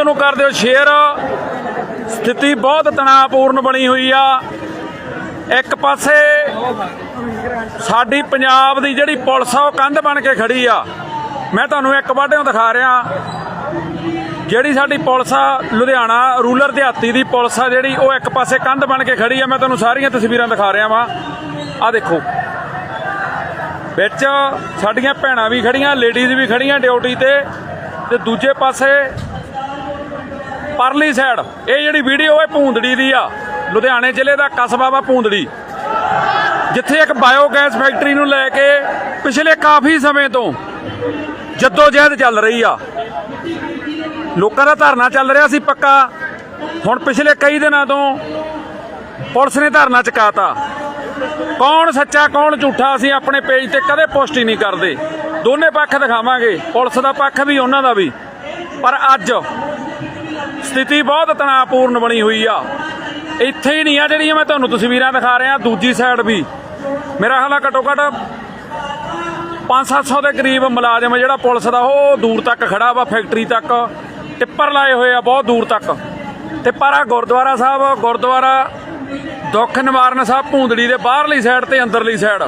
ਚੱਲਦੀ ਵੀਡੀਓ ਨੂੰ ਕਰ ਦਿਓ ਸ਼ੇਅਰ ਸਥਿਤੀ ਬਹੁਤ ਤਣਾਅਪੂਰਨ ਬਣੀ ਹੋਈ ਆ। ਇੱਕ ਪਾਸੇ ਸਾਡੀ ਪੰਜਾਬ ਦੀ ਜਿਹੜੀ ਪੁਲਿਸ ਆ, ਉਹ ਕੰਧ ਬਣ ਕੇ ਖੜੀ ਆ। ਮੈਂ ਤੁਹਾਨੂੰ ਇੱਕ ਵਾਢਿਓਂ ਦਿਖਾ ਰਿਹਾ। ਜਿਹੜੀ ਸਾਡੀ ਪੁਲਿਸ ਆ, ਲੁਧਿਆਣਾ ਰੂਰਲ ਦਿਹਾਤੀ ਦੀ ਪੁਲਿਸ ਆ ਜਿਹੜੀ, ਉਹ ਇੱਕ ਪਾਸੇ ਕੰਧ ਬਣ ਕੇ ਖੜੀ ਆ। ਮੈਂ ਤੁਹਾਨੂੰ ਸਾਰੀਆਂ ਤਸਵੀਰਾਂ ਦਿਖਾ ਰਿਹਾ ਵਾਂ। ਆ ਦੇਖੋ। ਵਿੱਚ ਸਾਡੀਆਂ ਭੈਣਾਂ ਵੀ ਖੜੀਆਂ ਲੇਡੀਜ਼ ਵੀ ਖੜੀਆਂ ਡਿਊਟੀ ਤੇ। ਤੇ ਦੂਜੇ ਪਾਸੇ ਪਰਲੀ ਸਾਈਡ ਇਹ ਜਿਹੜੀ ਵੀਡੀਓ ਹੈ ਭੂੰਦੜੀ ਦੀ ਆ। ਲੁਧਿਆਣੇ ਜ਼ਿਲ੍ਹੇ ਦਾ ਕਸਬਾ ਵਾ ਭੂੰਦੜੀ। ਜਿੱਥੇ ਇੱਕ ਬਾਇਓ ਗੈਸ ਫੈਕਟਰੀ ਨੂੰ ਲੈ ਕੇ ਪਿਛਲੇ ਕਾਫੀ ਸਮੇਂ ਤੋਂ ਜਹਿਦ ਚੱਲ ਰਹੀ ਆ। ਲੋਕਾਂ ਦਾ ਧਰਨਾ ਚੱਲ ਰਿਹਾ ਸੀ ਪੱਕਾ। ਹੁਣ ਪਿਛਲੇ ਕਈ ਦਿਨਾਂ ਤੋਂ ਪੁਲਿਸ ਨੇ ਧਰਨਾ ਚੁਕਾਤਾ। ਕੌਣ ਸੱਚਾ, ਕੌਣ ਝੂਠਾ ਅਸੀਂ ਆਪਣੇ ਪੇਜ ਤੇ ਕਦੇ ਪੋਸਟ ਹੀ ਨਹੀਂ ਕਰਦੇ। ਦੋਨੇ ਪੱਖ ਦਿਖਾਵਾਂਗੇ। ਪੁਲਿਸ ਦਾ ਪੱਖ ਵੀ, ਉਹਨਾਂ ਦਾ ਵੀ। ਪਰ ਅੱਜ ਸਥਿਤੀ ਬਹੁਤ ਤਣਾਅਪੂਰਨ ਬਣੀ ਹੋਈ ਆ। ਇੱਥੇ ਹੀ ਨਹੀਂ ਆ ਜਿਹੜੀਆਂ ਮੈਂ ਤੁਹਾਨੂੰ ਤਸਵੀਰਾਂ ਦਿਖਾ ਰਿਹਾ, ਦੂਜੀ ਸਾਈਡ ਵੀ। ਮੇਰਾ ਖਿਆਲ ਆ ਘੱਟੋ ਘੱਟ 5-700 ਦੇ ਕਰੀਬ ਮੁਲਾਜ਼ਮ ਜਿਹੜਾ ਪੁਲਿਸ ਦਾ, ਉਹ ਦੂਰ ਤੱਕ ਖੜਾ ਵਾ ਫੈਕਟਰੀ ਤੱਕ। ਟਿੱਪਰ ਲਾਏ ਹੋਏ ਆ, ਬਹੁਤ ਦੂਰ ਤੱਕ। ਤੇ ਪਰ ਆ ਗੁਰਦੁਆਰਾ ਸਾਹਿਬ, ਗੁਰਦੁਆਰਾ ਦੁੱਖ ਨਿਵਾਰਨ ਸਾਹਿਬ, ਭੂੰਦੜੀ ਦੇ ਬਾਹਰਲੀ ਸਾਈਡ ਤੇ ਅੰਦਰਲੀ ਸਾਈਡ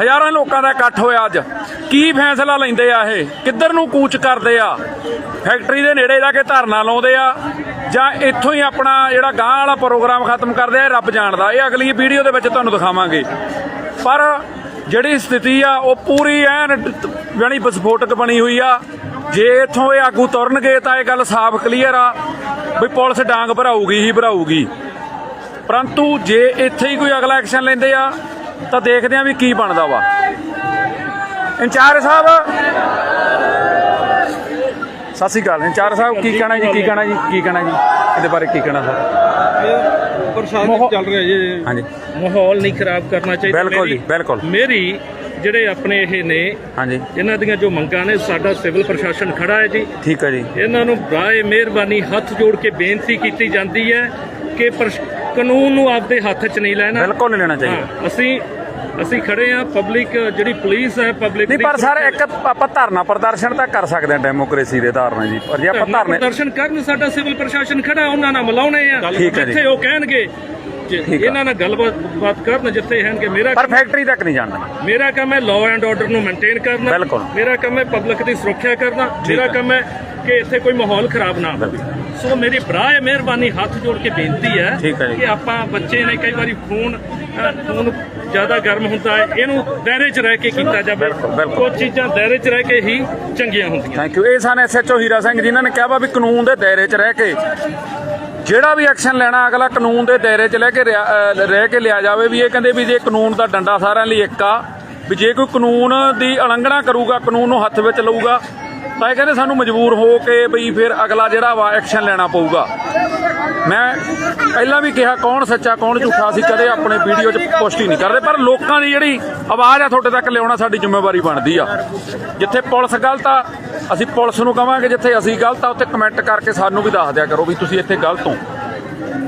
ਹਜ਼ਾਰਾਂ ਲੋਕਾਂ ਦਾ ਇਕੱਠ ਹੋਇਆ ਅੱਜ। ਕੀ ਫੈਸਲਾ ਲੈਂਦੇ ਆ ਇਹ? ਕਿੱਧਰ ਨੂੰ ਕੂਚ ਕਰਦੇ ਆ? ਫੈਕਟਰੀ ਦੇ ਨੇੜੇ ਜਾ ਕੇ ਧਰਨਾ ਲਾਉਂਦੇ ਆ ਜਾਂ ਇੱਥੋਂ ਹੀ ਆਪਣਾ ਜਿਹੜਾ ਗਾਂ ਵਾਲਾ ਪ੍ਰੋਗਰਾਮ ਖਤਮ ਕਰਦੇ ਆ, ਇਹ ਰੱਬ ਜਾਣਦਾ। ਇਹ ਅਗਲੀ ਵੀਡੀਓ ਦੇ ਵਿੱਚ ਤੁਹਾਨੂੰ ਦਿਖਾਵਾਂਗੇ। ਪਰ ਜਿਹੜੀ ਸਥਿਤੀ ਆ, ਉਹ ਪੂਰੀ ਐਨ ਯਾਨੀ ਵਿਸਫੋਟਕ ਬਣੀ ਹੋਈ ਆ। ਜੇ ਇੱਥੋਂ ਇਹ ਆਗੂ ਤੁਰਨਗੇ ਤਾਂ ਇਹ ਗੱਲ ਸਾਫ਼ ਕਲੀਅਰ ਆ ਵੀ ਪੁਲਿਸ ਡਾਂਗ ਭਰਾਊਗੀ ਹੀ ਭਰਾਊਗੀ। ਪਰੰਤੂ ਜੇ ਇੱਥੇ ਹੀ ਕੋਈ ਅਗਲਾ ਐਕਸ਼ਨ ਲੈਂਦੇ ਆ, ਤਾਂ ਦੇਖਦੇ ਆ ਵੀ ਕੀ ਬਣਦਾ ਵਾ। ਇੰਚਾਰਜ ਸਾਹਿਬ। ਸਤਿ ਸ਼੍ਰੀ ਅਕਾਲ ਇੰਚਾਰਜ ਸਾਹਿਬ ਕੀ ਕਹਿਣਾ ਜੀ ਕੀ ਕਹਿਣਾ ਜੀ ਕੀ ਕਹਿਣਾ ਜੀ? ਇਹਦੇ ਬਾਰੇ ਕੀ ਕਹਿਣਾ ਸਰ? ਪ੍ਰਸ਼ਾਸਨ ਚੱਲ ਰਿਹਾ ਜੀ। ਹਾਂਜੀ। ਮਾਹੌਲ ਨਹੀਂ ਖਰਾਬ ਕਰਨਾ ਚਾਹੀਦਾ। ਬਿਲਕੁਲ ਜੀ, ਮੇਰੀ- ਬਿਲਕੁਲ। ਮੇਰੀ ਜਿਹੜੇ ਆਪਣੇ ਇਹ ਨੇ ਹਾਂਜੀ। ਇਹਨਾਂ ਦੀਆਂ ਜੋ ਮੰਗਾਂ ਨੇ ਸਾਡਾ ਸਿਵਲ ਪ੍ਰਸ਼ਾਸਨ ਖੜਾ ਹੈ ਜੀ। ਠੀਕ ਹੈ ਜੀ। ਇਹਨਾਂ ਨੂੰ ਬਰਾਏ ਮਿਹਰਬਾਨੀ ਹੱਥ ਜੋੜ ਕੇ ਬੇਨਤੀ ਕੀਤੀ ਜਾਂਦੀ ਹੈ ਕਿ ਕਾਨੂੰਨ ਨੂੰ ਆਪਦੇ ਹੱਥ 'ਚ ਨਹੀਂ ਲੈਣਾ। ਬਿਲਕੁਲ ਨਹੀਂ ਲੈਣਾ ਚਾਹੀਦਾ। ਅਸੀਂ ਅਸੀਂ ਖੜੇ ਆ ਪਬਲਿਕ ਜਿਹੜੀ ਪੁਲਿਸ ਹੈ ਪਬਲਿਕ ਨਹੀਂ ਪਰ ਸਰ ਇੱਕ ਆਪਾਂ ਧਰਨਾ ਪ੍ਰਦਰਸ਼ਨ ਤਾਂ ਕਰ ਸਕਦੇ ਹਾਂ ਡੈਮੋਕ੍ਰੇਸੀ ਦੇ ਧਾਰਨਾ ਜੀ ਪਰ ਜੇ ਆਪਾਂ ਧਰਨੇ ਪ੍ਰਦਰਸ਼ਨ ਕਰਨ ਸਾਡਾ ਸਿਵਲ ਪ੍ਰਸ਼ਾਸਨ ਖੜਾ ਉਹਨਾਂ ਨਾਲ ਮਿਲਾਉਣੇ ਆ ਹੈ। ਜਿੱਥੇ ਉਹ ਕਹਿਣਗੇ। ਇਹਨਾਂ ਨਾਲ ਗੱਲਬਾਤ ਬਾਤ ਕਰਨ ਜਿੱਥੇ ਕਹਿਣਗੇ ਮੇਰਾ ਪਰ ਫੈਕਟਰੀ ਤੱਕ ਨਹੀਂ ਜਾਣਾ ਮੇਰਾ ਕੰਮ ਹੈ ਲਾਅ ਐਂਡ ਆਰਡਰ ਨੂੰ ਮੇਨਟੇਨ ਕਰਨਾ ਬਿਲਕੁਲ। ਮੇਰਾ ਕੰਮ ਹੈ ਪਬਲਿਕ ਦੀ ਸੁਰੱਖਿਆ ਕਰਨਾ ਮੇਰਾ ਹੈ। ਕੰਮ ਹੈ ਕਿ ਇੱਥੇ ਕੋਈ ਮਾਹੌਲ ਖਰਾਬ ਨਾ ਹੋਵੇ ਸੋ ਮੇਰੀ ਬਰਾਏ ਮਿਹਰਬਾਨੀ ਹੱਥ ਜੋੜ ਕੇ ਬੇਨਤੀ ਹੈ ਹੈ। ਕਿ ਆਪਾਂ ਬੱਚੇ ਨੇ ਕਈ ਵਾਰੀ ਅ, ਖੂਨ ਜ਼ਿਆਦਾ ਗਰਮ ਹੁੰਦਾ ਹੈ ਇਹਨੂੰ ਦਾਇਰੇ 'ਚ ਰਹਿ ਕੇ ਕੀਤਾ ਜਾਵੇ। ਕੁਝ ਚੀਜ਼ਾਂ ਦਾਇਰੇ 'ਚ ਰਹਿ ਕੇ ਹੀ ਚੰਗੀਆਂ ਹੁੰਦੀਆਂ। ਥੈਂਕ ਯੂ ਇਹ ਸਨ ਐਸਐਚਓ ਹੀਰਾ ਸਿੰਘ ਜਿਨ੍ਹਾਂ ਨੇ ਕਿਹਾ ਵਾ ਵੀ ਕਾਨੂੰਨ ਦੇ ਦਾਇਰੇ 'ਚ ਰਹਿ ਕੇ ਜਿਹੜਾ ਵੀ ਐਕਸ਼ਨ ਲੈਣਾ ਅਗਲਾ ਕਾਨੂੰਨ ਦੇ ਦਾਇਰੇ 'ਚ ਲੈ ਕੇ ਰਹਿ ਕੇ ਲਿਆ ਜਾਵੇ ਵੀ ਇਹ ਕਹਿੰਦੇ ਵੀ ਜੇ ਕਾਨੂੰਨ ਦਾ ਡੰਡਾ ਸਾਰਿਆਂ ਲਈ ਇੱਕ ਆ ਵੀ ਜੇ ਕੋਈ ਕਾਨੂੰਨ ਦੀ ਉਲੰਘਣਾ ਕਰੂਗਾ ਕਾਨੂੰਨ ਨੂੰ ਹੱਥ ਵਿੱਚ ਲਊਗਾ ਤਾਂ ਇਹ ਕਹਿੰਦੇ ਸਾਨੂੰ ਮਜਬੂਰ ਹੋ ਕੇ ਵੀ ਫਿਰ ਅਗਲਾ ਜਿਹੜਾ ਵਾ ਐਕਸ਼ਨ ਲੈਣਾ ਪਊਗਾ। ਮੈਂ ਪਹਿਲਾਂ ਵੀ ਕਿਹਾ ਕੌਣ ਸੱਚਾ, ਕੌਣ ਝੂਠਾ, ਅਸੀਂ ਕਦੇ ਆਪਣੇ ਵੀਡੀਓ 'ਚ ਪੁਸ਼ਟੀ ਨਹੀਂ ਕਰਦੇ, ਪਰ ਲੋਕਾਂ ਦੀ ਜਿਹੜੀ ਆਵਾਜ਼ ਆ ਤੁਹਾਡੇ ਤੱਕ ਲਿਆਉਣਾ ਸਾਡੀ ਜ਼ਿੰਮੇਵਾਰੀ ਬਣਦੀ ਆ। ਜਿੱਥੇ ਪੁਲਿਸ ਗਲਤ ਆ, ਅਸੀਂ ਪੁਲਿਸ ਨੂੰ ਕਵਾਂਗੇ, ਜਿੱਥੇ ਅਸੀਂ ਗਲਤ ਆ, ਉੱਥੇ ਕਮੈਂਟ ਕਰਕੇ ਸਾਨੂੰ ਵੀ ਦੱਸ ਦਿਆ ਕਰੋ ਵੀ ਤੁਸੀਂ ਇੱਥੇ ਗਲਤ ਹੋ।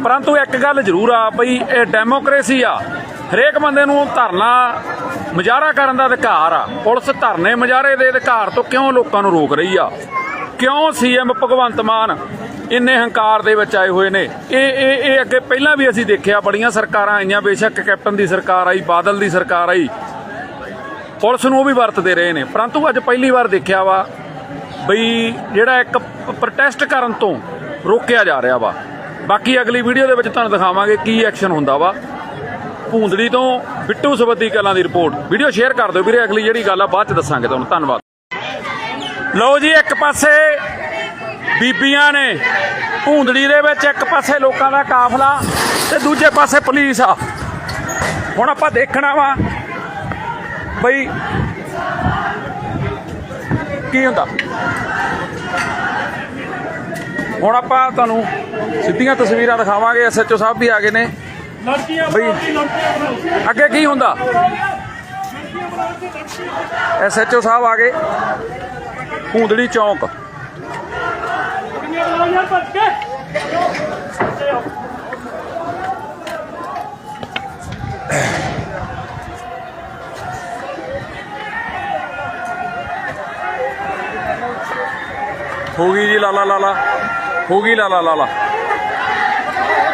ਪਰੰਤੂ ਇੱਕ ਗੱਲ ਜ਼ਰੂਰ ਆ ਬਈ, ਇਹ ਡੈਮੋਕ੍ਰੇਸੀ ਆ। ਹਰੇਕ ਬੰਦੇ ਨੂੰ ਧਰਨਾ ਮੁਜ਼ਾਹਰਾ ਕਰਨ ਦਾ ਅਧਿਕਾਰ ਆ। ਪੁਲਿਸ ਧਰਨੇ ਮੁਜ਼ਾਹਰੇ ਦੇ ਅਧਿਕਾਰ ਤੋਂ ਕਿਉਂ ਲੋਕਾਂ ਨੂੰ ਰੋਕ ਰਹੀ ਆ? ਕਿਉਂ ਸੀਐਮ ਭਗਵੰਤ ਮਾਨ ਇੰਨੇ ਹੰਕਾਰ ਦੇ ਵਿੱਚ ਆਏ ਹੋਏ ਨੇ। ਇਹ ਇਹ ਇਹ ਅੱਗੇ ਪਹਿਲਾਂ ਵੀ ਅਸੀਂ ਦੇਖਿਆ, ਬੜੀਆਂ ਸਰਕਾਰਾਂ ਆਈਆਂ। ਬੇਸ਼ੱਕ ਕੈਪਟਨ ਦੀ ਸਰਕਾਰ ਆਈ, ਬਾਦਲ ਦੀ ਸਰਕਾਰ ਆਈ। ਪੁਲਿਸ ਨੂੰ ਉਹ ਵੀ ਵਰਤਦੇ ਰਹੇ ਨੇ। ਪਰੰਤੂ ਅੱਜ ਪਹਿਲੀ ਵਾਰ ਦੇਖਿਆ ਵਾ ਬਈ ਜਿਹੜਾ ਇੱਕ ਪ੍ਰੋਟੈਸਟ ਕਰਨ ਤੋਂ ਰੋਕਿਆ ਜਾ ਰਿਹਾ ਵਾ। ਬਾਕੀ ਅਗਲੀ ਵੀਡੀਓ ਦੇ ਵਿੱਚ ਤੁਹਾਨੂੰ ਦਿਖਾਵਾਂਗੇ ਕੀ ਐਕਸ਼ਨ ਹੁੰਦਾ ਵਾ। ਭੂੰਦੜੀ ਤੋਂ ਬਿੱਟੂ ਸਬੱਦੀ ਕਲਾਂ ਦੀ ਰਿਪੋਰਟ। ਵੀਡੀਓ ਸ਼ੇਅਰ ਕਰ ਦਿਓ ਵੀਰੇ, ਅਗਲੀ ਜਿਹੜੀ ਗੱਲ ਆ, ਬਾਅਦ ਚ ਦੱਸਾਂਗੇ ਤੁਹਾਨੂੰ। ਧੰਨਵਾਦ। ਲਓ ਜੀ, ਇੱਕ ਪਾਸੇ ਬੀਬੀਆਂ ਨੇ ਭੂੰਦੜੀ ਦੇ ਵਿੱਚ ਇੱਕ ਪਾਸੇ ਲੋਕਾਂ ਦਾ ਕਾਫਲਾ ਤੇ ਦੂਜੇ ਪਾਸੇ ਪੁਲਿਸ ਆ। ਹੁਣ ਆਪਾਂ ਦੇਖਣਾ ਵਾ ਬਈ ਕੀ ਹੁੰਦਾ। ਹੁਣ ਆਪਾਂ ਤੁਹਾਨੂੰ ਸਿੱਧੀਆਂ ਤਸਵੀਰਾਂ ਦਿਖਾਵਾਂਗੇ ਐਸਐਚਓ ਸਾਹਿਬ ਵੀ ਆ ਗਏ ਨੇ। ਬਈ ਅੱਗੇ ਕੀ ਹੁੰਦਾ? ਐਸਐਚਓ ਸਾਹਿਬ ਆ ਗਏ। ਭੂੰਦੜੀ ਚੌਂਕ। ਹੋ ਗਈ ਜੀ ਲਾ ਲਾ ਲਾ ਲਾ ਹੋ ਗਈ ਲਾ ਲਾ ਲਾ ਲਾ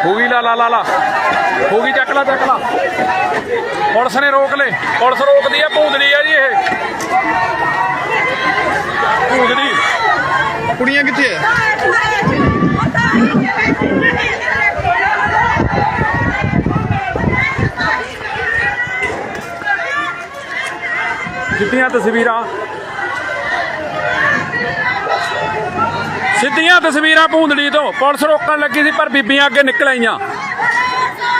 ਹੋ ਗਈ ਲਾ ਲਾ ਲਾ ਲਾ ਹੋ ਗਈ ਚੱਕ ਲਾ ਚੱਕ ਲਾ। ਪੁਲਿਸ ਨੇ ਰੋਕ ਲੇ ਪੁਲਿਸ ਰੋਕਦੀ ਆ ਭੂੰਦੜੀ ਆ ਜੀ ਇਹ। ਭੂੰਦੜੀ। ਕੁੜੀਆਂ ਕਿੱਥੇ ਸਿੱਧੀਆਂ ਤਸਵੀਰਾਂ। ਸਿੱਧੀਆਂ ਤਸਵੀਰਾਂ ਭੂੰਦੜੀ ਤੋਂ। ਪੁਲਿਸ ਰੋਕਣ ਲੱਗੀ ਸੀ, ਪਰ ਬੀਬੀਆਂ ਅੱਗੇ ਨਿਕਲ ਆਈਆਂ।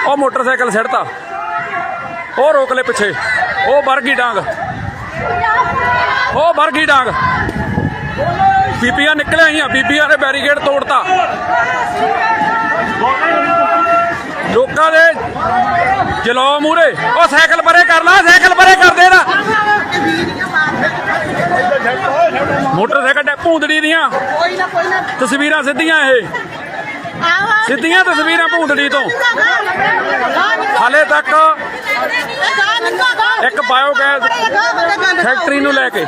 ਉਹ ਮੋਟਰਸਾਈਕਲ ਸਿੱਟਤਾ ਉਹ ਰੋਕ ਲੈ ਪਿੱਛੇ। ਉਹ ਵਰਗੀ ਡਾਂਗ। ਉਹ ਵਰਗੀ ਡਾਂਗ। ਬੀਬੀਆਂ ਨਿਕਲ ਆਈਆਂ। ਬੀਬੀਆਂ ਨੇ ਬੈਰੀਕੇਡ ਤੋੜਤਾ। ਲੋਕਾਂ ਦੇ ਜਲੋ ਮੂਰੇ ਉਹ ਸਾਈਕਲ ਪਰੇ ਕਰ ਲਾ, ਸਾਈਕਲ ਪਰੇ ਕਰ ਦੇ ਨਾ ਮੋਟਰਸਾਈਕਲ ਟੈ ਭੂੰਦੜੀ ਦੀਆਂ। ਕੋਈ ਨਾ ਕੋਈ ਨਾ ਤਸਵੀਰਾਂ ਸਿੱਧੀਆਂ ਇਹ। ਸਿੱਧੀਆਂ ਤਸਵੀਰਾਂ ਭੂੰਦੜੀ ਤੋਂ। ਹਾਲੇ ਤੱਕ ਇੱਕ ਬਾਇਓਗੈਸ ਫੈਕਟਰੀ ਨੂੰ ਲੈ ਕੇ।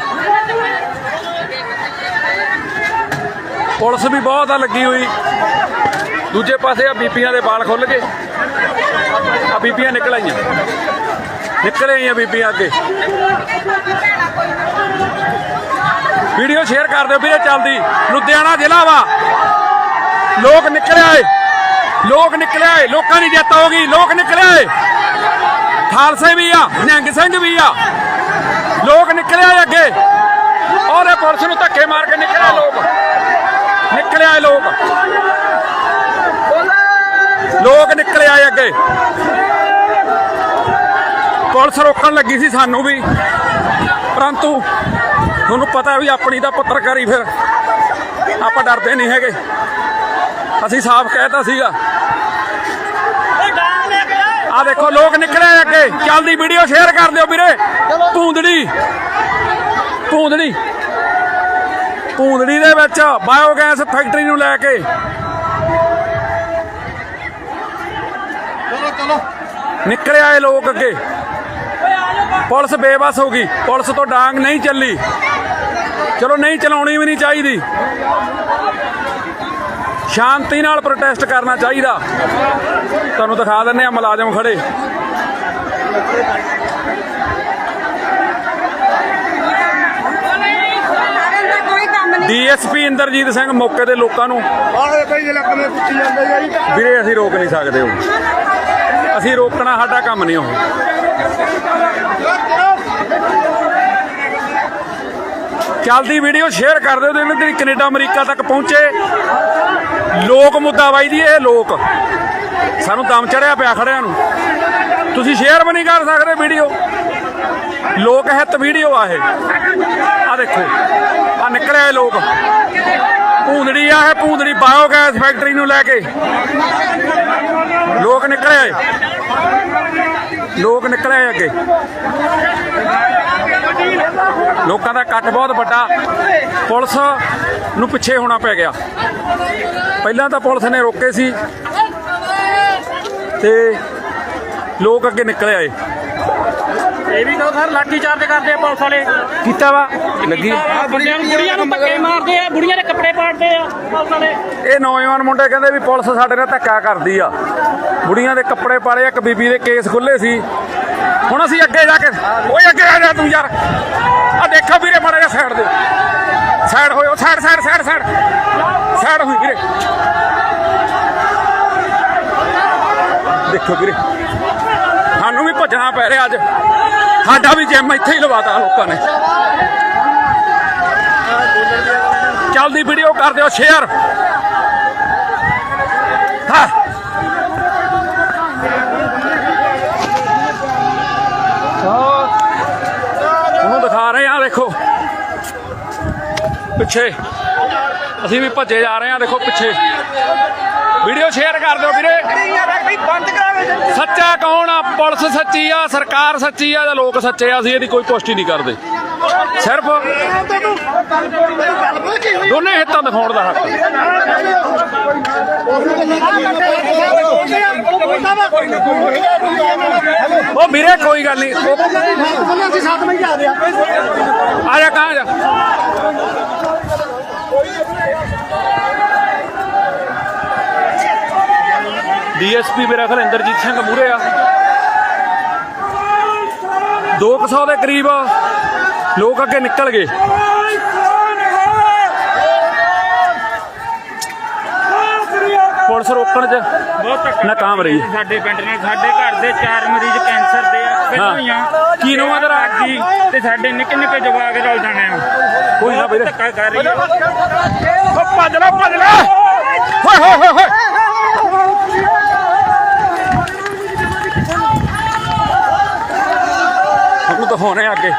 ਪੁਲਿਸ ਵੀ ਬਹੁਤ ਆ ਲੱਗੀ ਹੋਈ। ਦੂਜੇ ਪਾਸੇ ਆ ਬੀਪੀਆਂ ਦੇ ਵਾਲ ਖੁੱਲ ਗਏ। ਆ ਬੀਬੀਆਂ ਨਿਕਲ ਆਈਆਂ। ਨਿਕਲ ਆਈਆਂ ਬੀਬੀਆਂ ਅੱਗੇ। ਵੀਡੀਓ ਸ਼ੇਅਰ ਕਰ ਦਿਓ ਵੀਰੇ ਚੱਲਦੀ। ਲੁਧਿਆਣਾ ਜ਼ਿਲ੍ਹਾ ਵਾ। ਲੋਕ ਨਿਕਲੇ ਆਏ ਲੋਕ ਨਿਕਲੇ ਆਏ ਲੋਕਾਂ ਦੀ ਜਿੱਤ ਹੋ ਗਈ। ਲੋਕ ਨਿਕਲੇ ਆਏ ਖਾਲਸੇ ਵੀ ਆ, ਨਿਹੰਗ ਸਿੰਘ ਵੀ ਆ। ਲੋਕ ਨਿਕਲੇ ਆਏ ਅੱਗੇ। ਔਰ ਇਹ ਪੁਲਿਸ ਨੂੰ ਧੱਕੇ ਮਾਰ ਕੇ ਨਿਕਲੇ ਲੋਕ। ਨਿਕਲੇ ਆਏ ਲੋਕ। ਲੋਕ ਨਿਕਲੇ ਆਏ ਅੱਗੇ। ਪੁਲਿਸ ਰੋਕਣ ਲੱਗੀ ਸੀ ਸਾਨੂੰ ਵੀ। ਪਰੰਤੂ ਤੁਹਾਨੂੰ ਪਤਾ ਵੀ ਆਪਣੀ ਦਾ ਪੱਤਰਕਾਰੀ ਫਿਰ ਆਪਾਂ ਡਰਦੇ ਨਹੀਂ ਹੈਗੇ। ਅਸੀਂ ਸਾਫ਼ ਕਹਿਤਾ ਸੀਗਾ। ਆ ਦੇਖੋ, ਲੋਕ ਨਿਕਲੇ ਅੱਗੇ। ਚੱਲਦੀ ਵੀਡੀਓ ਸ਼ੇਅਰ ਕਰ ਦਿਓ ਵੀਰੇ। ਭੂੰਦੜੀ ਭੂੰਦੜੀ ਭੂੰਦੜੀ ਦੇ ਵਿੱਚ ਬਾਇਓਗੈਸ ਫੈਕਟਰੀ ਨੂੰ ਲੈ ਕੇ ਚਲੋ ਚਲੋ ਨਿਕਲੇ ਆਏ ਲੋਕ ਅੱਗੇ। ਪੁਲਿਸ ਬੇਬਸ ਹੋ ਗਈ। ਪੁਲਿਸ ਤੋਂ ਡਾਂਗ ਨਹੀਂ ਚੱਲੀ। ਚਲੋ ਨਹੀਂ ਚਲਾਉਣੀ ਵੀ ਨਹੀਂ ਚਾਹੀਦੀ। ਸ਼ਾਂਤੀ ਨਾਲ ਪ੍ਰੋਟੈਸਟ ਕਰਨਾ ਚਾਹੀਦਾ। ਤੁਹਾਨੂੰ ਦਿਖਾ ਦਿੰਨੇ ਆ ਮੁਲਾਜ਼ਮ ਖੜੇ। ਡੀਐਸਪੀ ਇੰਦਰਜੀਤ ਸਿੰਘ ਮੌਕੇ ਦੇ ਲੋਕਾਂ ਨੂੰ ਵੀਰੇ ਅਸੀਂ ਰੋਕ ਨਹੀਂ ਸਕਦੇ ਉਹ ਅਸੀਂ ਰੋਕਣਾ ਸਾਡਾ ਕੰਮ ਨਹੀਂ ਉਹ। ਚੱਲਦੀ ਵੀਡੀਓ ਸ਼ੇਅਰ ਕਰ ਦਿਓ ਜਿਹਨਾਂ ਤੇਰੀ ਕੈਨੇਡਾ, ਅਮਰੀਕਾ ਤੱਕ ਪਹੁੰਚੇ। ਲੋਕ ਮੁੱਦਾ ਬਾਈ ਜੀ, ਇਹ ਲੋਕ। ਸਾਨੂੰ ਦਮ ਚੜਿਆ ਪਿਆ ਖੜਿਆਂ ਨੂੰ। ਤੁਸੀਂ ਸ਼ੇਅਰ ਵੀ ਨਹੀਂ ਕਰ ਸਕਦੇ ਵੀਡੀਓ ਲੋਕ ਹਿੱਤ ਵੀਡੀਓ ਆ ਇਹ। ਆ ਦੇਖੋ ਆ ਨਿਕਲੇ ਆਏ ਲੋਕ। ਭੂੰਦੜੀ ਆ ਇਹ, ਭੂੰਦੜੀ ਬਾਇਓਗੈਸ ਫੈਕਟਰੀ ਨੂੰ ਲੈ ਕੇ। ਲੋਕ ਨਿਕਲੇ ਆਏ। ਲੋਕ ਨਿਕਲੇ ਆਏ ਅੱਗੇ। ਲੋਕਾਂ ਦਾ ਇਕੱਠ ਬਹੁਤ ਵੱਡਾ। ਪੁਲਿਸ ਨੂੰ ਪਿੱਛੇ ਹੋਣਾ ਪੈ ਗਿਆ। ਪਹਿਲਾਂ ਤਾਂ ਪੁਲਿਸ ਨੇ ਰੋਕੇ ਸੀ। ਤੇ ਲੋਕ ਅੱਗੇ ਨਿਕਲੇ ਆਏ। ਇਹ ਵੀ ਤਾਂ ਸਰ ਲਾਠੀ ਚਾਰਜ ਕਰਦੇ ਆ ਪੁਲਿਸ ਵਾਲੇ। ਕੀਤਾ ਵਾ। ਲੱਗੀ। ਬੁੜੀਆਂ ਨੂੰ ਬੁੜੀਆਂ ਨੂੰ ਧੱਕੇ ਮਾਰਦੇ ਆ ਬੁੜੀਆਂ ਦੇ ਪਾੜਦੇ ਆ ਪੁਲਿਸ ਵਾਲੇ ਇਹ ਨੌਜਵਾਨ ਮੁੰਡੇ ਕਹਿੰਦੇ ਵੀ ਪੁਲਿਸ ਸਾਡੇ ਨਾਲ ਧੱਕਾ ਕਰਦੀ ਆ। ਬੁੜੀਆਂ ਦੇ ਕੱਪੜੇ ਪਾੜੇ ਇੱਕ ਬੀਬੀ ਦੇ ਕੇਸ ਖੁੱਲੇ ਸੀ। ਹੁਣ ਅਸੀਂ ਅੱਗੇ ਜਾ ਕੇ ਓਏ ਅੱਗੇ ਆ ਜਾ ਤੂੰ ਯਾਰ। ਆ ਦੇਖੋ ਵੀਰੇ, ਮਾੜਾ ਜਿਹਾ ਸਾਈਡ ਦੇ side ਹੋਇਓ side side side side side ਹੋਈ ਵੀਰੇ। ਦੇਖੋ ਵੀਰੇ, ਸਾਨੂੰ ਵੀ ਭੱਜਣਾ ਪੈ ਰਿਹਾ ਅੱਜ। ਸਾਡਾ ਵੀ ਜਿਮ ਇੱਥੇ ਹੀ ਲਵਾਤਾ ਲੋਕਾਂ ਨੇ। ਚੱਲਦੀ ਵੀਡੀਓ ਕਰ ਦਿਓ ਸ਼ੇਅਰ ਹਾਂ। ਉਹਨੂੰ ਦਿਖਾ ਰਹੇ ਆ ਦੇਖੋ। ਪਿੱਛੇ। ਅਸੀਂ ਵੀ ਭੱਜੇ ਜਾ ਰਹੇ ਆ ਦੇਖੋ ਪਿੱਛੇ। ਵੀਡੀਓ ਸ਼ੇਅਰ ਕਰ ਦਿਓ ਵੀਰੇ। ਸੱਚਾ ਕੌਣ ਆ? ਪੁਲਿਸ ਸੱਚੀ ਆ, ਸਰਕਾਰ ਸੱਚੀ ਆ ਜਾਂ ਲੋਕ ਸੱਚੇ ਆ? ਅਸੀਂ ਇਹਦੀ ਕੋਈ ਪੁਸ਼ਟੀ ਨਹੀਂ ਕਰਦੇ। ਸਿਰਫ ਦੋਨੇ ਹਿੱਤਾਂ ਦਿਖਾਉਣ ਦਾ ਹੱਕ ਉਹ ਵੀਰੇ, ਕੋਈ ਗੱਲ ਨਹੀਂ। ਅਸੀਂ ਸਾਥ ਵਿੱਚ ਆ ਰਹੇ ਆ ਜਾ, ਕਹਾਂ ਜਾ? ਡੀਐਸਪੀ ਮੇਰਾ ਖਿਆਲ ਇੰਦਰਜੀਤ ਸਿੰਘ ਮੂਰੇ ਆ। 200 ਦੇ ਕਰੀਬ ਲੋਕ ਅੱਗੇ ਨਿਕਲ ਗਏ। ਪੁਲਿਸ ਰੋਕਣ 'ਚ ਬਹੁਤ ਧੱਕਾ ਨਾਕਾਮ ਰਹੀ। ਸਾਡੇ ਪਿੰਡ ਨਾਲ ਸਾਡੇ ਘਰ ਦੇ ਚਾਰ ਮਰੀਜ਼ ਕੈਂਸਰ ਦੇ ਆ ਪਹਿਲਾਂ ਹੀ। ਆ ਕੀ ਨਾਮ ਆ ਤੇਰਾ? ਜੀ ਤੇ ਸਾਡੇ ਨਿੱਕੇ ਨਿੱਕੇ ਜਵਾਕ ਰਲ ਜਾਣੇ ਆ। ਕੋਈ ਨਾ ਵੀਰੇ ਧੱਕਾ ਕਰ ਰਹੀ ਆ। ਓ ਭੱਜ ਲੈ ਭੱਜ ਲੈ ਹੋਏ ਹੋਏ ਹੋਏ ਹੋਏ ਉਹਨੂੰ ਦਿਖਾਉਣੇ ਆ ਅੱਗੇ।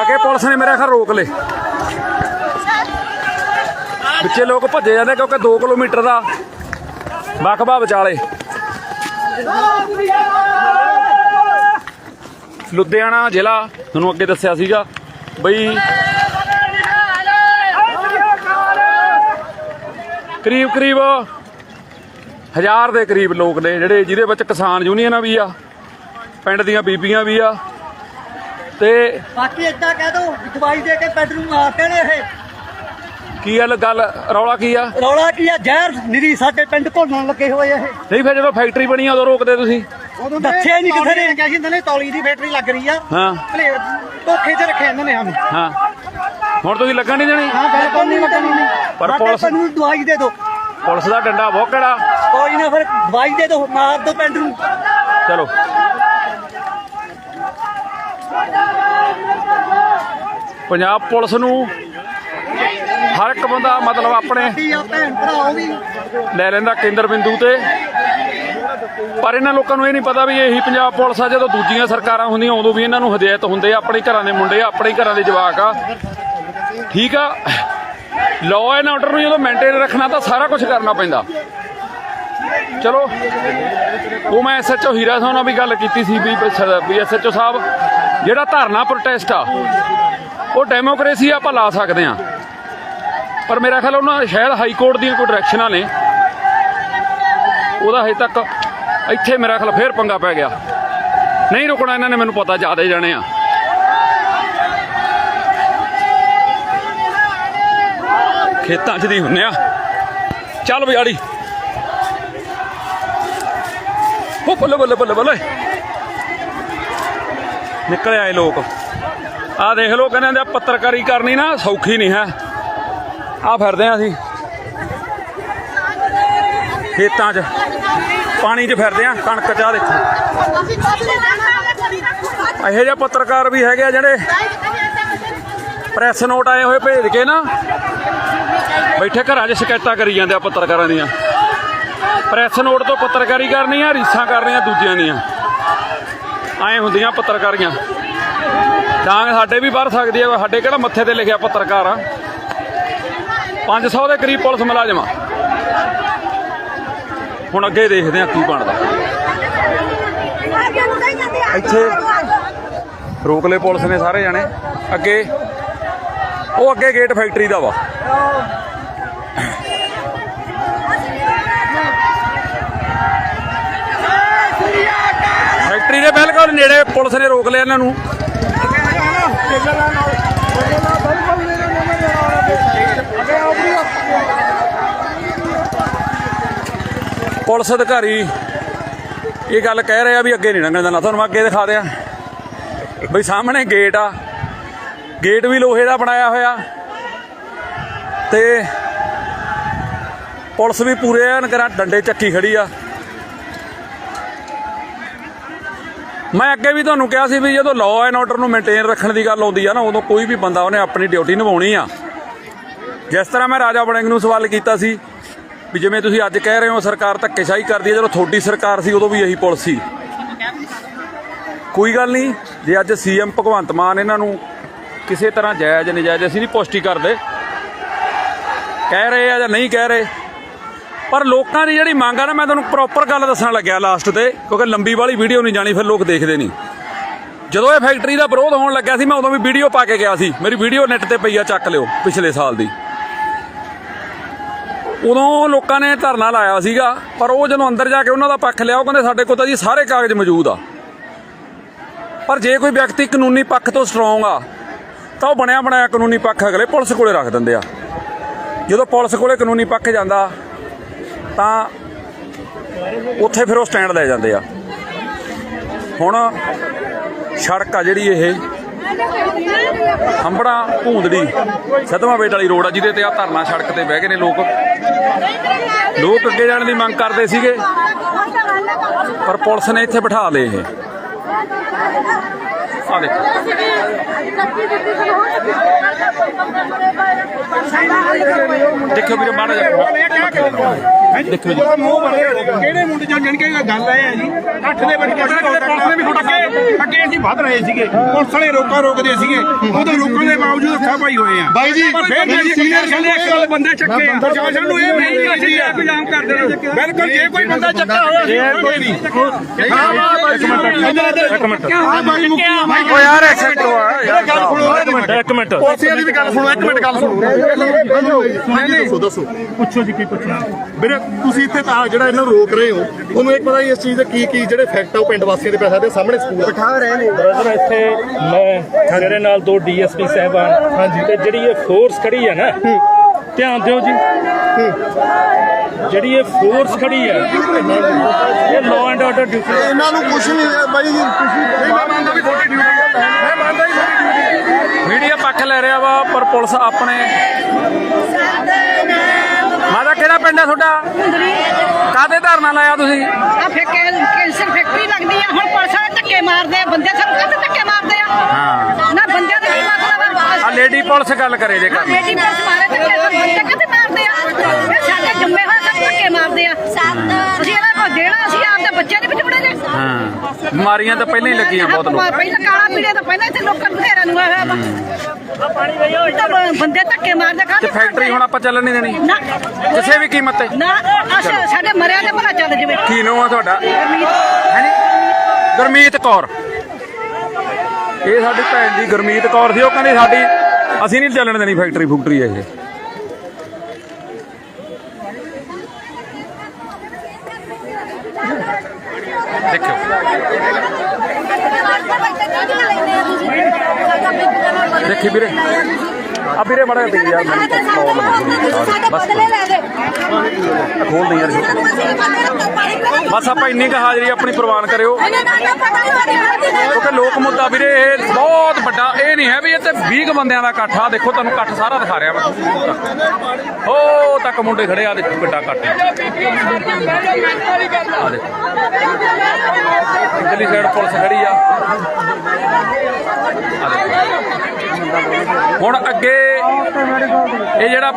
ਅੱਗੇ ਪੁਲਿਸ ਨੇ ਮੇਰੇ ਖਿਆਲ ਰੋਕ ਲਏ ਵਿੱਚੇ ਲੋਕ ਭੱਜੇ ਜਾਂਦੇ ਕਿਉਂਕਿ 2 ਕਿਲੋਮੀਟਰ ਦਾ ਵਕਬਾ ਵਿਚਾਲੇ। ਲੁਧਿਆਣਾ ਜ਼ਿਲ੍ਹਾ, ਤੁਹਾਨੂੰ ਅੱਗੇ ਦੱਸਿਆ ਸੀਗਾ, ਬਈ ਕਰੀਬ ਕਰੀਬ ਹਜ਼ਾਰ ਦੇ ਕਰੀਬ ਲੋਕ ਨੇ ਜਿਹੜੇ ਜਿਹਦੇ ਵਿੱਚ ਕਿਸਾਨ ਯੂਨੀਅਨਾਂ ਵੀ ਆ, ਪਿੰਡ ਦੀਆਂ ਬੀਬੀਆਂ ਵੀ ਆ, ਤੇ ਬਾਕੀ ਏਦਾਂ ਕਹਿ ਦੋ, ਦਵਾਈ ਦੇ ਕੇ ਪਿੰਡ ਮਾਰਦੇ ਨੇ ਇਹ। ਕੀ ਗੱਲ ਗੱਲ ਰੌਲਾ ਕੀ ਆ? ਰੌਲਾ ਕੀ ਆ? ਜ਼ਹਿਰ ਨਿਰੀ ਸਾਡੇ ਪਿੰਡ ਘੋਲਣ ਲੱਗੇ ਹੋਏ ਇਹ। ਨਹੀਂ ਫਿਰ ਜਦੋਂ ਫੈਕਟਰੀ ਬਣੀ ਆ ਉਦੋਂ ਰੋਕਦੇ ਤੁਸੀਂ? ਦੱਸਿਆ ਨਹੀਂ ਕਿਸੇ ਨੇ। ਕਿਹਾ ਸੀ ਇਹਨਾਂ ਨੇ ਤੌਲੀ ਦੀ ਫੈਕਟਰੀ ਲੱਗ ਰਹੀ ਆ। ਹਾਂ। ਭਲੇ ਧੋਖੇ 'ਚ ਰੱਖਿਆ ਇਹਨਾਂ ਨੇ ਸਾਨੂੰ। ਹਾਂ। ਹੁਣ ਤੁਸੀਂ ਲੱਗਣ ਨਹੀਂ ਦੇਣੀ? ਹਾਂ ਬਿਲਕੁਲ ਨਹੀਂ ਲੱਗਣੀ ਨਹੀਂ ਪਰ ਸਾਡੇ ਪੁਲਿਸ- ਨੂੰ ਦਵਾਈ ਦੇ ਦਿਓ। ਪੁਲਿਸ ਦਾ ਡੰਡਾ ਬਹੁਤ ਕਿਹੜਾ ਕੋਈ ਨਾ ਫਿਰ ਦਵਾਈ ਦੇ ਦਿਓ ਮਾਰ ਦਿਓ ਪਿੰਡ ਨੂੰ। ਚਲੋ। ਪੰਜਾਬ ਪੁਲਿਸ ਨੂੰ ਹਰ ਇੱਕ ਬੰਦਾ ਮਤਲਬ ਆਪਣੇ ਲੈ ਲੈਂਦਾ ਕੇਂਦਰ ਬਿੰਦੂ ਤੇ। ਪਰ ਇਹਨਾਂ ਲੋਕਾਂ ਨੂੰ ਇਹ ਨਹੀਂ ਪਤਾ ਵੀ ਇਹੀ ਪੰਜਾਬ ਪੁਲਿਸ ਆ, ਜਦੋਂ ਦੂਜੀਆਂ ਸਰਕਾਰਾਂ ਹੁੰਦੀਆਂ, ਉਦੋਂ ਵੀ ਇਹਨਾਂ ਨੂੰ ਹਦਾਇਤ ਹੁੰਦੇ ਆ, ਆਪਣੇ ਘਰਾਂ ਦੇ ਮੁੰਡੇ ਆ, ਆਪਣੇ ਘਰਾਂ ਦੇ ਜਵਾਕ ਆ। ਠੀਕ ਆ? ਲਾਅ ਐਂਡ ਆਰਡਰ ਨੂੰ ਜਦੋਂ ਮੇਨਟੇਨ ਰੱਖਣਾ ਤਾਂ ਸਾਰਾ ਕੁਝ ਕਰਨਾ ਪੈਂਦਾ। ਚਲੋ, ਉਹ ਮੈਂ ਐਸਐਚਓ ਹੀਰਾ ਸਾਹਿਬ ਨਾਲ ਵੀ ਗੱਲ ਕੀਤੀ ਸੀ ਵੀ ਵੀ ਐਸਐਚਓ ਸਾਹਿਬ, ਜਿਹੜਾ ਧਰਨਾ ਪ੍ਰੋਟੈਸਟ ਆ, ਉਹ ਡੈਮੋਕ੍ਰੇਸੀ ਆਪਾਂ ਲਾ ਸਕਦੇ ਆ। ਪਰ ਮੇਰਾ ਖਿਆਲ ਉਹਨਾਂ ਸ਼ਾਇਦ ਹਾਈ ਕੋਰਟ ਦੀਆਂ ਕੋਈ ਡਾਇਰੈਕਸ਼ਨਾਂ ਨੇ। ਉਹਦਾ ਹਜੇ ਤੱਕ ਇੱਥੇ ਮੇਰਾ ਖਿਆਲ ਫੇਰ ਪੰਗਾ ਪੈ ਗਿਆ। ਨਹੀਂ ਰੁਕਣਾ ਇਹਨਾਂ ਨੇ, ਮੈਨੂੰ ਪਤਾ ਜ਼ਿਆਦਾ ਜਾਣੇ ਆ। ਖੇਤਾਂ 'ਚ ਦੀ ਹੁੰਨੇ ਆ। ਚੱਲ ਬਿਆੜੀ। ਹੋ, ਬੱਲੇ ਬੱਲੇ ਬੱਲੇ ਬੱਲੇ। ਨਿਕਲ ਆਏ ਲੋਕ। ਆ ਦੇਖ ਲੋ ਕਹਿੰਦੇ ਹੁੰਦੇ ਆ, ਪੱਤਰਕਾਰੀ ਕਰਨੀ ਨਾ ਸੌਖੀ ਨਹੀਂ ਹੈ। ਆ ਫਿਰਦੇ ਆ ਅਸੀਂ। ਖੇਤਾਂ 'ਚ। ਪਾਣੀ 'ਚ ਫਿਰਦੇ ਆ, ਕਣਕ ਚਾਹ ਆ ਦੇਖੋ। ਇਹੋ ਜਿਹੇ ਪੱਤਰਕਾਰ ਵੀ ਹੈਗੇ ਆ ਜਿਹੜੇ ਪ੍ਰੈਸ ਨੋਟ ਆਏ ਹੋਏ ਭੇਜ ਕੇ ਨਾ, ਬੈਠੇ ਘਰਾਂ 'ਚ ਸ਼ਿਕਾਇਤਾਂ ਕਰੀ ਜਾਂਦੇ ਆ ਪੱਤਰਕਾਰਾਂ ਦੀਆਂ। ਪ੍ਰੈਸ ਨੋਟ ਤੋਂ ਪੱਤਰਕਾਰੀ ਕਰਨੀ ਆ, ਰੀਸਾਂ ਕਰਨੀਆਂ ਦੂਜਿਆਂ ਦੀਆਂ। ਐਂ ਹੁੰਦੀਆਂ ਪੱਤਰਕਾਰੀਆਂ। ਡਾਂਗ ਸਾਡੇ ਵੀ ਵਰ ਸਕਦੀ ਆ, ਸਾਡੇ ਕਿਹੜਾ ਮੱਥੇ ਤੇ ਲਿਖਿਆ ਪੱਤਰਕਾਰ ਆ। 500 ਦੇ ਕਰੀਬ ਪੁਲਿਸ ਮੁਲਾਜ਼ਮ ਆ। ਹੁਣ ਅੱਗੇ ਦੇਖਦੇ ਆ ਕੀ ਬਣਦਾ। ਇੱਥੇ ਰੋਕ ਲਏ ਪੁਲਿਸ ਨੇ ਸਾਰੇ ਜਾਣੇ। ਅੱਗੇ, ਉਹ ਅੱਗੇ ਗੇਟ ਫੈਕਟਰੀ ਦਾ ਵਾ। ਫੈਕਟਰੀ ਦੇ ਬਿਲਕੁਲ ਨੇੜੇ ਪੁਲਿਸ ਨੇ ਰੋਕ ਲਿਆ ਇਹਨਾਂ ਨੂੰ। ਪੁਲਿਸ ਅਧਿਕਾਰੀ ਇਹ ਗੱਲ ਕਹਿ ਰਿਹਾ ਵੀ ਅੱਗੇ ਨਹੀਂ ਲੰਘਣ ਦੇਣਾ। ਤੁਹਾਨੂੰ ਮੈਂ ਅੱਗੇ ਦਿਖਾ ਦਿਆਂ। ਬਈ ਸਾਹਮਣੇ ਗੇਟ ਆ। ਗੇਟ ਵੀ ਲੋਹੇ ਦਾ ਬਣਾਇਆ ਹੋਇਆ। ਤੇ ਪੁਲਿਸ ਵੀ ਪੂਰੇ ਐਨ ਕਰਾ ਡੰਡੇ ਚੱਕੀ ਖੜੀ ਆ। ਮੈਂ ਅੱਗੇ ਵੀ ਤੁਹਾਨੂੰ ਕਿਹਾ ਸੀ ਵੀ ਜਦੋਂ ਲਾਅ ਐਂਡ ਆਰਡਰ ਨੂੰ ਮੇਨਟੇਨ ਰੱਖਣ ਦੀ ਗੱਲ ਆਉਂਦੀ ਆ ਨਾ, ਉਦੋਂ ਕੋਈ ਵੀ ਬੰਦਾ ਉਹਨੇ ਆਪਣੀ ਡਿਊਟੀ ਨਿਭਾਉਣੀ ਆ। ਜਿਸ ਤਰ੍ਹਾਂ ਮੈਂ ਰਾਜਾ ਵੜਿੰਗ ਨੂੰ ਸਵਾਲ ਕੀਤਾ ਸੀ ਵੀ ਜਿਵੇਂ ਤੁਸੀਂ ਅੱਜ ਕਹਿ ਰਹੇ ਹੋ ਸਰਕਾਰ ਧੱਕੇਸ਼ਾਹੀ ਕਰਦੀ ਹੈ, ਜਦੋਂ ਤੁਹਾਡੀ ਸਰਕਾਰ ਸੀ, ਉਦੋਂ ਵੀ ਇਹੀ ਪੁਲਿਸ ਸੀ। ਕੋਈ ਗੱਲ ਨਹੀਂ, ਜੇ ਅੱਜ ਸੀਐਮ ਭਗਵੰਤ ਮਾਨ ਇਹਨਾਂ ਨੂੰ ਕਿਸੇ ਤਰ੍ਹਾਂ ਜਾਇਜ਼, ਨਜਾਇਜ਼ ਅਸੀਂ ਨਹੀਂ ਪੁਸ਼ਟੀ ਕਰਦੇ। ਕਹਿ ਰਹੇ ਆ ਜਾਂ ਨਹੀਂ ਕਹਿ ਰਹੇ, ਪਰ ਲੋਕਾਂ ਦੀ ਜਿਹੜੀ ਮੰਗ ਆ ਨਾ, ਮੈਂ ਤੁਹਾਨੂੰ ਪ੍ਰੋਪਰ ਗੱਲ ਦੱਸਣ ਲੱਗਿਆ ਲਾਸਟ ਤੇ, ਕਿਉਂਕਿ ਲੰਬੀ ਵਾਲੀ ਵੀਡੀਓ ਨਹੀਂ ਜਾਣੀ, ਫਿਰ ਲੋਕ ਦੇਖਦੇ ਨਹੀਂ। ਜਦੋਂ ਇਹ ਫੈਕਟਰੀ ਦਾ ਵਿਰੋਧ ਹੋਣ ਲੱਗਿਆ ਸੀ, ਮੈਂ ਉਦੋਂ ਵੀ ਵੀਡੀਓ ਪਾ ਕੇ ਗਿਆ ਸੀ। ਮੇਰੀ ਵੀਡੀਓ ਨੈਟ ਤੇ ਪਈ ਆ, ਚੱਕ ਲਿਓ, ਪਿਛਲੇ ਸਾਲ ਦੀ। ਉਦੋਂ ਲੋਕਾਂ ਨੇ ਧਰਨਾ ਲਾਇਆ ਸੀਗਾ, ਪਰ ਉਹ ਜਦੋਂ ਅੰਦਰ ਜਾ ਕੇ ਉਹਨਾਂ ਦਾ ਪੱਖ ਲਿਆ, ਉਹ ਕਹਿੰਦੇ ਸਾਡੇ ਕੋਲ ਤਾਂ ਜੀ ਸਾਰੇ ਕਾਗਜ਼ ਮੌਜੂਦ ਆ। ਪਰ ਜੇ ਕੋਈ ਵਿਅਕਤੀ ਕਾਨੂੰਨੀ ਪੱਖ ਤੋਂ ਸਟਰੋਂਗ ਆ, ਤਾਂ ਉਹ ਬਣਿਆ ਬਣਾਇਆ ਕਾਨੂੰਨੀ ਪੱਖ ਅਗਲੇ ਪੁਲਿਸ ਕੋਲੇ ਰੱਖ ਦਿੰਦੇ ਆ। ਜਦੋਂ ਪੁਲਿਸ ਕੋਲੇ ਕਾਨੂੰਨੀ ਪੱਖ ਜਾਂਦਾ, ਤਾਂ ਉੱਥੇ ਫਿਰ ਉਹ ਸਟੈਂਡ ਲੈ ਜਾਂਦੇ ਆ। ਹੁਣ ਸੜਕ ਆ ਜਿਹੜੀ ਇਹ। ਹੰਬੜਾ ਭੂੰਦੜੀ ਸਦਮਾ ਬੇਟ ਵਾਲੀ ਰੋਡ ਆ, ਜਿਹਦੇ ਤੇ ਆ ਧਰਨਾ ਸੜਕ ਤੇ ਬਹਿ ਗਏ ਨੇ ਲੋਕ। ਲੋਕ ਅੱਗੇ ਜਾਣ ਦੀ ਮੰਗ ਕਰਦੇ ਸੀਗੇ, ਪਰ ਪੁਲਿਸ ਨੇ ਇੱਥੇ ਬਿਠਾ ਲਏ ਇਹ। ਆ ਦੇਖੋ ਵੀਰੇ ਮਾੜਾ ਜਿਹਾ ਦੇਖਿਓ ਜੀ। ਮੂੰਹ ਬਣੇ ਕਿਹੜੇ ਮੁੰਡੇ ਜਾਂ ਜਣ ਕੇ ਗੱਲ ਆਏ ਆ ਜੀ? ਅੱਠ ਦੇ ਬਣ ਕੇ ਪੁਲਿਸ ਨੇ ਵੀ ਅੱਗੇ ਅੱਗੇ ਅਸੀਂ ਵੱਧ ਰਹੇ ਸੀਗੇ। ਪੁਲਿਸ ਵਾਲੇ ਰੋਕਾ ਰੋਕਦੇ ਸੀਗੇ। ਉਹਦੇ ਰੋਕਣ ਦੇ ਬਾਵਜੂਦ ਹੱਥਾਂ ਪਾਈ ਹੋਏ ਆ। ਬਾਈ ਜੀ ਫਿਰ ਜੀ ਸੀਨੀਅਰ ਕਹਿੰਦੇ ਇੱਕ ਗੱਲ ਬੰਦੇ ਚੱਕੇ ਆ। ਪ੍ਰਸ਼ਾਸਨ ਨੂੰ ਇਹ ਨਹੀਂ ਕਿ ਅਸੀਂ ਇੰਤਜ਼ਾਮ ਕਰਦੇ ਨੇ ਬਿਲਕੁਲ ਜੇ ਕੋਈ ਬੰਦਾ ਚੱਕਾ ਹੋਇਆ ਕੋਈ ਨਹੀਂ। ਹਾਂ ਇੱਕ ਮਿੰਟ ਹਾਂ ਬਾਈ ਮੁੱਕੀ ਬਾਈ ਓ ਯਾਰ ਇੱਕ ਸੈਕਿੰਡ ਆ ਯਾਰ ਇੱਕ ਮਿੰਟ ਇੱਕ ਮਿੰਟ। ਪੁਲਿਸਿਆਂ ਦੀ ਵੀ ਗੱਲ ਸੁਣੋ ਇੱਕ ਮਿੰਟ ਗੱਲ ਸੁਣੋ। ਦੱਸੋ ਦੱਸੋ। ਪੁੱਛੋ ਜੀ ਕੀ ਪੁੱਛਣਾ? ਵੀਰੇ ਤੁਸੀਂ ਇੱਥੇ ਤਾਂ ਜਿਹੜਾ ਇਹਨਾਂ ਰੋਕ ਰਹੇ ਹੋ ਤੁਹਾਨੂੰ ਇੱਕ ਪਤਾ ਹੀ ਇਸ ਚੀਜ਼ ਦੇ ਕੀ ਕੀ ਜਿਹੜੇ ਫੈਕਟ ਆ ਉਹ ਪਿੰਡ ਵਾਸੀਆਂ ਦੇ ਪੈਸਾ ਦੇ ਸਾਹਮਣੇ ਸਕੂਲ ਬਿਠਾ ਰਹੇ ਨੇ। ਬ੍ਰਦਰ ਇੱਥੇ ਮੈਂ ਮੇਰੇ ਨਾਲ ਦੋ ਡੀਐਸਪੀ ਸਹਿਬਾਨ ਹਾਂਜੀ। ਤੇ ਜਿਹੜੀ ਇਹ ਫੋਰਸ ਖੜੀ ਹੈ ਨਾ ਧਿਆਨ ਦਿਓ ਜੀ। ਜਿਹੜੀ ਇਹ ਫੋਰਸ ਖੜੀ ਹੈ ਇਹ ਲਾਅ ਐਂਡ ਆਰਡਰ ਡਿਊਟੀ ਇਹਨਾਂ ਨੂੰ ਕੁਝ ਨਹੀਂ ਬਾਈ ਜੀ ਤੁਸੀਂ ਮੈਂ ਮੰਨਦਾ ਵੀ ਤੁਹਾਡੀ ਡਿਊਟੀ ਮੀਡੀਆ ਪੱਖ ਲੈ ਰਿਹਾ ਵਾ ਪਰ ਪੁਲਿਸ ਆਪਣੇ ਮਾਦਾ ਕਿਹੜਾ ਪਿੰਡ ਹੈ ਤੁਹਾਡਾ? ਕਾਦੇ ਧਰਨਾ ਲਾਇਆ ਤੁਸੀਂ? ਆ ਫੇ ਕੈਂਸਰ ਫੈਕਟਰੀ ਲੱਗਦੀ ਆ ਹੁਣ ਪੁਲਿਸ ਵਾਲੇ ਧੱਕੇ ਮਾਰਦੇ ਆ ਬੰਦੇ ਸਾਨੂੰ ਕਾਹਤੇ ਧੱਕੇ ਮਾਰਦੇ ਆ? ਹਾਂ। ਨਾ ਬੰਦਿਆਂ ਦਾ ਕੀ ਮਤਲਬ ਆ? ਆ ਲੇਡੀ ਪੁਲਿਸ ਗੱਲ ਕਰੇ ਜੇ ਕਰ ਲੇਡੀ ਪੁਲਿਸ ਮਾਰੇ ਧੱਕੇ ਬੰਦੇ ਕਾਹਤੇ ਮਾਰਦੇ ਆ? ਇਹ ਸਾਡੇ ਜੰਮੇ ਹੋਏ ਸਾਨੂੰ ਧੱਕੇ ਮਾਰਦੇ ਆ। ਅਸੀਂ ਇਹਨਾਂ ਕੋਲ ਦੇਣਾ ਅਸੀਂ ਆਪਦੇ ਦੇ ਨੇ ਬਿਮਾਰੀਆਂ ਤਾਂ ਪਹਿਲਾਂ ਹੀ ਲੱਗੀਆਂ ਬਹੁਤ ਲੋਕ ਪਹਿਲਾਂ ਕਾਲਾ ਪੀੜੇ ਤੋਂ ਪਹਿਲਾਂ ਇੱਥੇ ਲੋਕਾਂ ਨੂੰ ਘੇਰਾ ਨੂੰ ਆਇਆ ਵਾ। ਆ ਪਾਣੀ ਵਈਓ ਬੰਦੇ ਧੱਕੇ ਮਾਰਦੇ ਤੇ ਫੈਕਟਰੀ ਹੁਣ ਆਪਾਂ ਚੱਲਣ ਨਹੀਂ ਦੇਣੀ। ਕਿਸੇ ਵੀ ਕੀਮਤ ਤੇ। ਨਾ ਅਸਾਂ ਸਾਡੇ ਮਰਿਆਂ ਦੇ ਭਲਾ ਚੱਲ ਜਵੇ। ਕੀ ਨਾਮ ਆ ਤੁਹਾਡਾ? ਗੁਰਮੀਤ। ਹੈਨੀ? ਗੁਰਮੀਤ ਕੌਰ। ਇਹ ਸਾਡੀ ਭੈਣ ਦੀ ਗੁਰਮੀਤ ਕੌਰ ਸੀ ਉਹ ਕਹਿੰਦੀ ਸਾਡੀ ਅਸੀਂ ਨਹੀਂ ਚੱਲਣ ਦੇਣੀ ਫੈਕਟਰੀ ਫੁਕਟਰੀ ਇਹ। ਦੇਖਿਓ। ਦੇਖੀ ਵੀਰੇ। ਆ ਵੀਰੇ ਮੜਾ ਤੇ ਯਾਰ ਮੈਨੂੰ ਤਾਂ ਪ੍ਰੋਬਲਮ ਹੈ ਬਸ ਖੋਲ ਦੇ ਯਾਰ। ਬਸ ਆਪਾਂ ਇੰਨੀ ਕੁ ਹਾਜ਼ਰੀ ਆਪਣੀ ਪ੍ਰਵਾਨ ਕਰਿਓ। ਕਿਉਂਕਿ ਲੋਕ ਮੁੱਦਾ ਵੀਰੇ ਇਹ ਬਹੁਤ ਵੱਡਾ ਇਹ ਨਹੀਂ ਹੈ ਵੀ ਇੱਥੇ 20 ਕੁ ਬੰਦਿਆਂ ਦਾ ਇਕੱਠ ਆ। ਦੇਖੋ ਤੁਹਾਨੂੰ ਇਕੱਠ ਸਾਰਾ ਦਿਖਾ ਰਿਹਾ ਮੈਂ। ਉਹ ਤੱਕ ਮੁੰਡੇ ਖੜੇ ਆ ਦੇਖੋ ਕਿੱਡਾ ਇਕੱਠ ਹੈ ਆ ਦੇਖੋ। ਇਧਰਲੀ ਸਾਈਡ ਪੁਲਿਸ ਖੜੀ ਆ। ਹੁਣ ਅੱਗੇ ਇਹ ਜਿਹੜਾ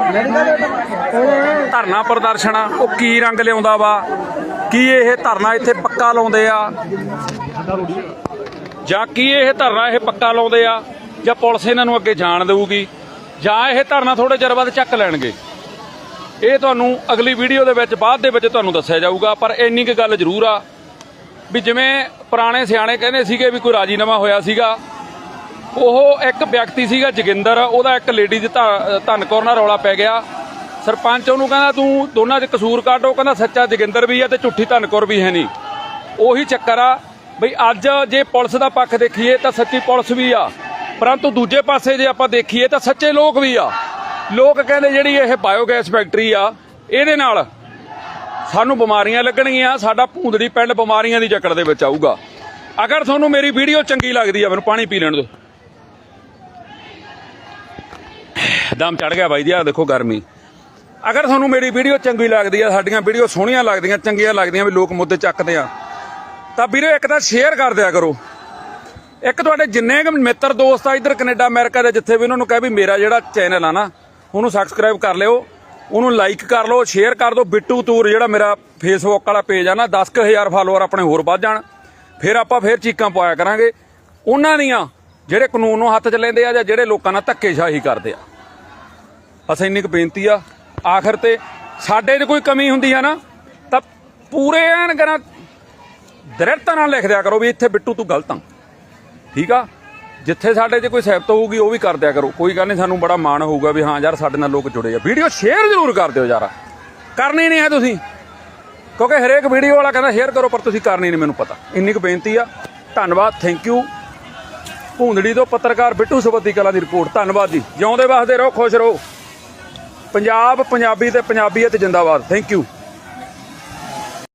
ਧਰਨਾ ਪ੍ਰਦਰਸ਼ਨ ਆ, ਉਹ ਕੀ ਰੰਗ ਲਿਆਉਂਦਾ ਵਾ? ਕੀ ਇਹ ਧਰਨਾ ਇੱਥੇ ਪੱਕਾ ਲਾਉਂਦੇ ਆ? ਜਾਂ ਕੀ ਇਹ ਧਰਨਾ ਇਹ ਪੱਕਾ ਲਾਉਂਦੇ ਆ? ਜਾਂ ਪੁਲਿਸ ਇਹਨਾਂ ਨੂੰ ਅੱਗੇ ਜਾਣ ਦੇਊਗੀ? ਜਾਂ ਇਹ ਧਰਨਾ ਥੋੜੇ ਚਿਰ ਬਾਅਦ ਚੱਕ ਲੈਣਗੇ? ਇਹ ਤੁਹਾਨੂੰ ਅਗਲੀ ਵੀਡੀਓ ਦੇ ਵਿੱਚ, ਬਾਅਦ ਦੇ ਵਿੱਚ ਤੁਹਾਨੂੰ ਦੱਸਿਆ ਜਾਊਗਾ, ਪਰ ਇੰਨੀ ਕੁ ਗੱਲ ਜ਼ਰੂਰ ਆ ਵੀ ਜਿਵੇਂ ਪੁਰਾਣੇ ਸਿਆਣੇ ਕਹਿੰਦੇ ਸੀਗੇ ਵੀ ਕੋਈ ਰਾਜੀਨਾਮਾ ਹੋਇਆ ਸੀਗਾ ਉਹ ਇੱਕ ਵਿਅਕਤੀ ਸੀਗਾ ਜੋਗਿੰਦਰ, ਉਹਦਾ ਇੱਕ ਲੇਡੀ ਦੀ ਧਾ- ਧਨ ਕੌਰ ਨਾਲ ਰੌਲਾ ਪੈ ਗਿਆ। ਸਰਪੰਚ ਉਹਨੂੰ ਕਹਿੰਦਾ, ਤੂੰ ਦੋਨਾਂ 'ਚ ਕਸੂਰ ਕੱਢ। ਉਹ ਕਹਿੰਦਾ, ਸੱਚਾ ਜੋਗਿੰਦਰ ਵੀ ਆ ਤੇ ਝੂਠੀ ਧਨ ਕੌਰ ਵੀ ਹੈ ਨਹੀਂ ਉਹੀ ਚੱਕਰ ਆ ਬਈ ਅੱਜ ਜੇ ਪੁਲਿਸ ਦਾ ਪੱਖ ਦੇਖੀਏ ਤਾਂ ਸੱਚੀ ਪੁਲਿਸ ਵੀ ਆ। ਪਰੰਤੂ ਦੂਜੇ ਪਾਸੇ ਜੇ ਆਪਾਂ ਦੇਖੀਏ ਤਾਂ ਸੱਚੇ ਲੋਕ ਵੀ ਆ। ਲੋਕ ਕਹਿੰਦੇ ਜਿਹੜੀ ਇਹ ਬਾਇਓਗੈਸ ਫੈਕਟਰੀ ਆ, ਇਹਦੇ ਨਾਲ ਸਾਨੂੰ ਬਿਮਾਰੀਆਂ ਲੱਗਣਗੀਆਂ, ਸਾਡਾ ਭੂੰਦੜੀ ਪਿੰਡ ਬਿਮਾਰੀਆਂ ਦੀ ਜਕੜ ਦੇ ਵਿੱਚ ਆਊਗਾ। ਅਗਰ ਤੁਹਾਨੂੰ ਮੇਰੀ ਵੀਡੀਓ ਚੰਗੀ ਲੱਗਦੀ ਆ, ਮੈਨੂੰ ਪਾਣੀ ਪੀ ਲੈਣ ਦਿਓ। ਦਮ ਚੜ ਗਿਆ ਬਾਈ ਜੀ ਆ ਦੇਖੋ ਗਰਮੀ। ਅਗਰ ਤੁਹਾਨੂੰ ਮੇਰੀ ਵੀਡੀਓ ਚੰਗੀ ਲੱਗਦੀ ਆ, ਸਾਡੀਆਂ ਵੀਡੀਓ ਸੋਹਣੀਆਂ ਲੱਗਦੀਆਂ, ਚੰਗੀਆਂ ਲੱਗਦੀਆਂ ਵੀ ਲੋਕ ਮੁੱਦੇ ਚੱਕਦੇ ਆ, ਤਾਂ ਵੀਰੇ ਇੱਕ ਤਾਂ ਸ਼ੇਅਰ ਕਰ ਦਿਆ ਕਰੋ। ਇੱਕ ਤੁਹਾਡੇ ਜਿੰਨੇ ਕੁ ਮਿੱਤਰ ਦੋਸਤ ਆ ਇਧਰ ਕੈਨੇਡਾ, ਅਮਰੀਕਾ ਦੇ ਜਿੱਥੇ ਵੀ ਉਹਨਾਂ ਨੂੰ ਕਹੇ ਵੀ ਮੇਰਾ ਜਿਹੜਾ ਚੈਨਲ ਆ ਨਾ, ਉਹਨੂੰ ਸਬਸਕ੍ਰਾਈਬ ਕਰ ਲਿਓ, ਉਹਨੂੰ ਲਾਈਕ ਕਰ ਲਓ ਸ਼ੇਅਰ ਕਰ ਦਿਓ। ਬਿੱਟੂ ਤੂਰ ਜਿਹੜਾ ਮੇਰਾ ਫੇਸਬੁੱਕ ਵਾਲਾ ਪੇਜ ਆ ਨਾ 10000 ਫਾਲੋਅਰ ਆਪਣੇ ਹੋਰ ਵੱਧ ਜਾਣ। ਫਿਰ ਆਪਾਂ ਫਿਰ ਚੀਕਾਂ ਪਾਇਆ ਕਰਾਂਗੇ। ਉਹਨਾਂ ਦੀਆਂ ਜਿਹੜੇ ਕਾਨੂੰਨ ਨੂੰ ਹੱਥ 'ਚ ਲੈਂਦੇ ਆ ਜਾਂ ਜਿਹੜੇ ਲੋਕਾਂ ਨਾਲ ਧੱਕੇਸ਼ਾਹੀ ਕਰਦੇ ਆ। ਬਸ ਇੰਨੀ ਕੁ ਬੇਨਤੀ ਆ। ਆਖਰ ਤੇ ਸਾਡੇ 'ਚ ਕੋਈ ਕਮੀ ਹੁੰਦੀ ਆ ਨਾ, ਤਾਂ ਪੂਰੇ ਐਨ ਕਰਾਂ ਦ੍ਰਿੜਤਾ ਨਾਲ ਲਿਖ ਦਿਆ ਕਰੋ ਵੀ ਇੱਥੇ ਬਿੱਟੂ ਤੂੰ ਗਲਤ ਆ। ਠੀਕ ਆ? ਜਿੱਥੇ ਸਾਡੇ 'ਚ ਕੋਈ ਸਹਿਬਤ ਹੋਊਗੀ, ਉਹ ਵੀ ਕਰ ਦਿਆ ਕਰੋ। ਕੋਈ ਗੱਲ ਨਹੀਂ, ਸਾਨੂੰ ਬੜਾ ਮਾਣ ਹੋਊਗਾ ਵੀ ਹਾਂ ਯਾਰ ਸਾਡੇ ਨਾਲ ਲੋਕ ਜੁੜੇ ਆ। ਵੀਡੀਓ ਸ਼ੇਅਰ ਜ਼ਰੂਰ ਕਰ ਦਿਓ ਯਾਰ। ਕਰਨੀ ਨਹੀਂ ਹੈ ਤੁਸੀਂ। ਕਿਉਂਕਿ ਹਰੇਕ ਵੀਡੀਓ ਵਾਲਾ ਕਹਿੰਦਾ ਸ਼ੇਅਰ ਕਰੋ, ਪਰ ਤੁਸੀਂ ਕਰਨੀ ਨਹੀਂ, ਮੈਨੂੰ ਪਤਾ। ਇੰਨੀ ਕੁ ਬੇਨਤੀ ਆ। ਧੰਨਵਾਦ ਥੈਂਕ ਯੂ ਭੂੰਦੜੀ ਤੋਂ ਪੱਤਰਕਾਰ ਬਿੱਟੂ ਸਬੱਦੀ ਕਲਾ ਦੀ ਰਿਪੋਰਟ। ਧੰਨਵਾਦ ਜੀ। ਜਿਉਂਦੇ ਵਸਦੇ ਰਹੋ, ਖੁਸ਼ ਰਹੋ। ਪੰਜਾਬ ਪੰਜਾਬੀ ਤੇ ਪੰਜਾਬੀਅਤ ਜਿੰਦਾਬਾਦ। Thank you